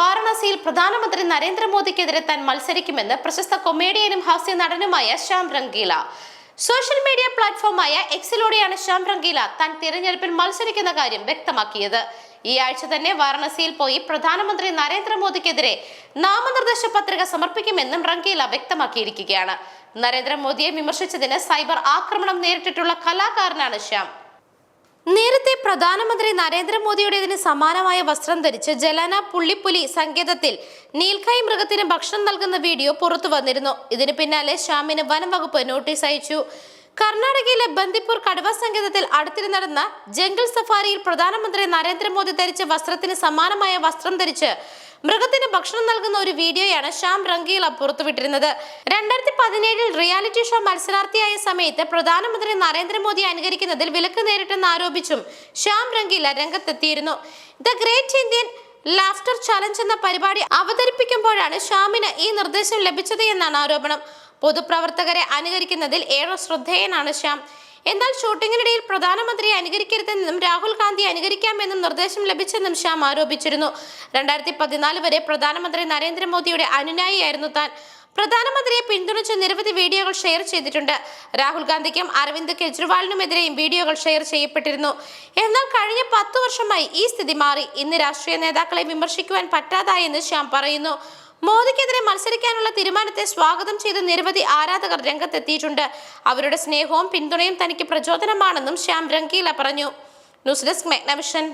വാരണാസിയിൽ പ്രധാനമന്ത്രി നരേന്ദ്രമോദിക്കെതിരെ താൻ മത്സരിക്കുമെന്ന് പ്രശസ്ത കൊമേഡിയനും ഹാസ്യ നടനുമായ ശ്യാം രംഗീല. സോഷ്യൽ മീഡിയ പ്ലാറ്റ്ഫോമായ എക്സിലൂടെയാണ് ശ്യാം രംഗീല താൻ തിരഞ്ഞെടുപ്പിൽ മത്സരിക്കുന്ന കാര്യം വ്യക്തമാക്കിയത്. ഈ ആഴ്ച തന്നെ വാരണാസിയിൽ പോയി പ്രധാനമന്ത്രി നരേന്ദ്രമോദിക്കെതിരെ നാമനിർദ്ദേശ പത്രിക സമർപ്പിക്കുമെന്നും റംഗീല വ്യക്തമാക്കിയിരിക്കുകയാണ്. നരേന്ദ്രമോദിയെ വിമർശിച്ചതിന് സൈബർ ആക്രമണം നേരിട്ടിട്ടുള്ള കലാകാരനാണ് ശ്യാം. നേരത്തെ പ്രധാനമന്ത്രി നരേന്ദ്രമോദിയുടേതിന് സമാനമായ വസ്ത്രം ധരിച്ച് ജലന പുള്ളിപ്പുലി സങ്കേതത്തിൽ നീൽക്കായ് മൃഗത്തിന് ഭക്ഷണം നൽകുന്ന വീഡിയോ പുറത്തു വന്നിരുന്നു. ഇതിന് പിന്നാലെ ശ്യാമിന് വനംവകുപ്പ് നോട്ടീസ് അയച്ചു. കർണാടകയിലെ ബന്ദിപ്പൂർ കടുവ സങ്കേതത്തിൽ അടുത്തിടെ നടന്ന ജംഗിൾ സഫാരിയിൽ പ്രധാനമന്ത്രി നരേന്ദ്രമോദി ധരിച്ച വസ്ത്രത്തിന് സമാനമായ വസ്ത്രം ധരിച്ച് മൃഗത്തിന് ഭക്ഷണം നൽകുന്ന ഒരു വീഡിയോയാണ് ശ്യാം റംഗീല പുറത്തുവിട്ടിരുന്നത്. രണ്ടായിരത്തി പതിനേഴിൽ റിയാലിറ്റി ഷോ മത്സരാർത്ഥിയായ സമയത്ത് പ്രധാനമന്ത്രി നരേന്ദ്രമോദി അനുകരിക്കുന്നതിൽ വിലക്ക് നേരിട്ടെന്ന് ആരോപിച്ചും ശ്യാം റംഗീല രംഗത്തെത്തിയിരുന്നു. The great Indian laughter challenge എന്ന പരിപാടി അവതരിപ്പിക്കുമ്പോഴാണ് ശ്യാമിന് ഈ നിർദ്ദേശം ലഭിച്ചത് എന്നാണ് ആരോപണം. പൊതുപ്രവർത്തകരെ അനുകരിക്കുന്നതിൽ ഏറെ ശ്രദ്ധേയനാണ് ശ്യാം. എന്നാൽ ഷൂട്ടിങ്ങിനിടയിൽ പ്രധാനമന്ത്രിയെ അനുകരിക്കരുതെന്നും രാഹുൽ ഗാന്ധി അനുകരിക്കാമെന്നും നിർദ്ദേശം ലഭിച്ചെന്നും ശ്യാം ആരോപിച്ചിരുന്നു. രണ്ടായിരത്തി പതിനാല് വരെ പ്രധാനമന്ത്രി നരേന്ദ്രമോദിയുടെ അനുനായിയായിരുന്നു താൻ. പ്രധാനമന്ത്രിയെ പിന്തുണച്ച് നിരവധി വീഡിയോകൾ ഷെയർ ചെയ്തിട്ടുണ്ട്. രാഹുൽ ഗാന്ധിക്കും അരവിന്ദ് കെജ്രിവാളിനുമെതിരെയും വീഡിയോകൾ ഷെയർ ചെയ്യപ്പെട്ടിരുന്നു. എന്നാൽ കഴിഞ്ഞ പത്തു വർഷമായി ഈ സ്ഥിതി മാറി. ഇന്ന് രാഷ്ട്രീയ നേതാക്കളെ വിമർശിക്കുവാൻ പറ്റാതായെന്ന് ശ്യാം പറയുന്നു. മോദിക്കെതിരെ മത്സരിക്കാനുള്ള തീരുമാനത്തെ സ്വാഗതം ചെയ്ത് നിരവധി ആരാധകർ രംഗത്തെത്തിയിട്ടുണ്ട്. അവരുടെ സ്നേഹവും പിന്തുണയും തനിക്ക് പ്രചോദനമാണെന്നും ശ്യാം രംഗീല പറഞ്ഞു. News desk മെഗ്നവിഷൻ.